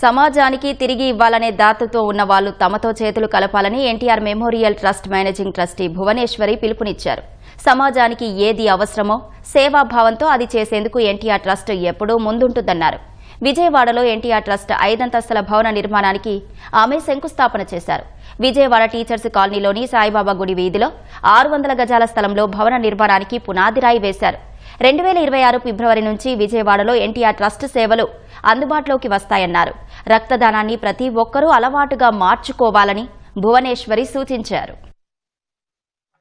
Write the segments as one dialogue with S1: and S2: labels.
S1: సమాజానికి తిరిగి ఇవ్వాలనే దాతతో ఉన్న వాళ్ళు తమతో చేతులు కలపాలని NTR memorial trust managing trustee Bhuvaneswari పిలుపునిచ్చారు. సమాజానికి ఏది అవసరమో సేవాభావంతో అది చేసేందుకు ఎన్టీఆర్ ట్రస్ట్ ఎప్పుడూ ముందుంటుందన్నారు. విజయవాడలో ఎన్టీఆర్ ట్రస్ట్ ఐదంతస్తుల భవన నిర్మాణానికి ఆమె శంకుస్థాపన చేశారు. విజయవాడ టీచర్స్ కాలనీలోని సాయిబాబా గుడి వీధిలో ఆరు వందల గజాల స్థలంలో భవన నిర్మాణానికి పునాదిరాయి వేశారు. రెండు వేల ఇరవై ఆరు ఫిబ్రవరి నుంచి విజయవాడలో ఎన్టీఆర్ ట్రస్ట్ సేవలు అందుబాటులోకి వస్తాయన్నారు. రక్తదానాన్ని ప్రతి ఒక్కరూ అలవాటుగా మార్చుకోవాలని భువనేశ్వరి సూచించారు.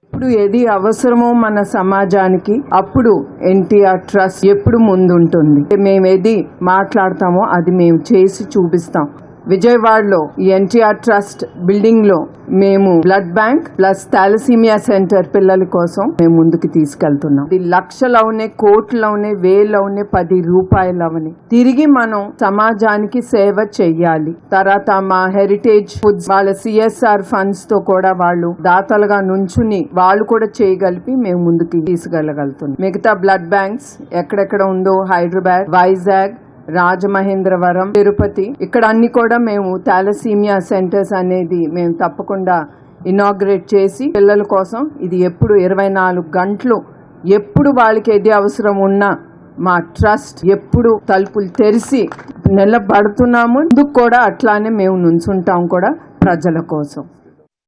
S2: ఇప్పుడు ఏది అవసరమో మన సమాజానికి అప్పుడు ఎన్టీఆర్ ట్రస్ట్ ఎప్పుడు ముందుంటుంది. మేము ఏది మాట్లాడతామో అది మేము చేసి చూపిస్తాం. విజయవాడలో ఈ ఎన్టీఆర్ ట్రస్ట్ బిల్డింగ్లో మేము blood bank plus thalassemia centre పిల్లల కోసం మేము ముందుకు తీసుకెళ్తున్నాం. ఇది లక్షలవునే కోట్లవునే వేలవునే పది రూపాయలవని. తిరిగి మనం సమాజానికి సేవ చెయ్యాలి. తర్వాత మా హెరిటేజ్ ఫుడ్స్ వాళ్ళ సిఎస్ఆర్ ఫండ్స్తో కూడా వాళ్ళు దాతలుగా నుంచుని వాళ్ళు కూడా చేయగలిపి మేము ముందుకు తీసుకెళ్ళగలుగుతున్నాం. మిగతా బ్లడ్ బ్యాంక్స్ ఎక్కడెక్కడ ఉందో హైదరాబాద్ వైజాగ్ రాజమహేంద్రవరం తిరుపతి. ఇక్కడ అన్ని కూడా మేము థాలసీమియా సెంటర్స్ అనేది మేము తప్పకుండా ఇనాగ్రేట్ చేసి పిల్లల కోసం ఇది ఎప్పుడు ఇరవై నాలుగు గంటలు ఎప్పుడు వాళ్ళకి ఏది అవసరం ఉన్నా మా ట్రస్ట్ ఎప్పుడు తలుపులు తెరిచి నిలబడుతున్నాము. ముందుకు కూడా అట్లానే మేము నుంచుంటాం కూడా ప్రజల కోసం.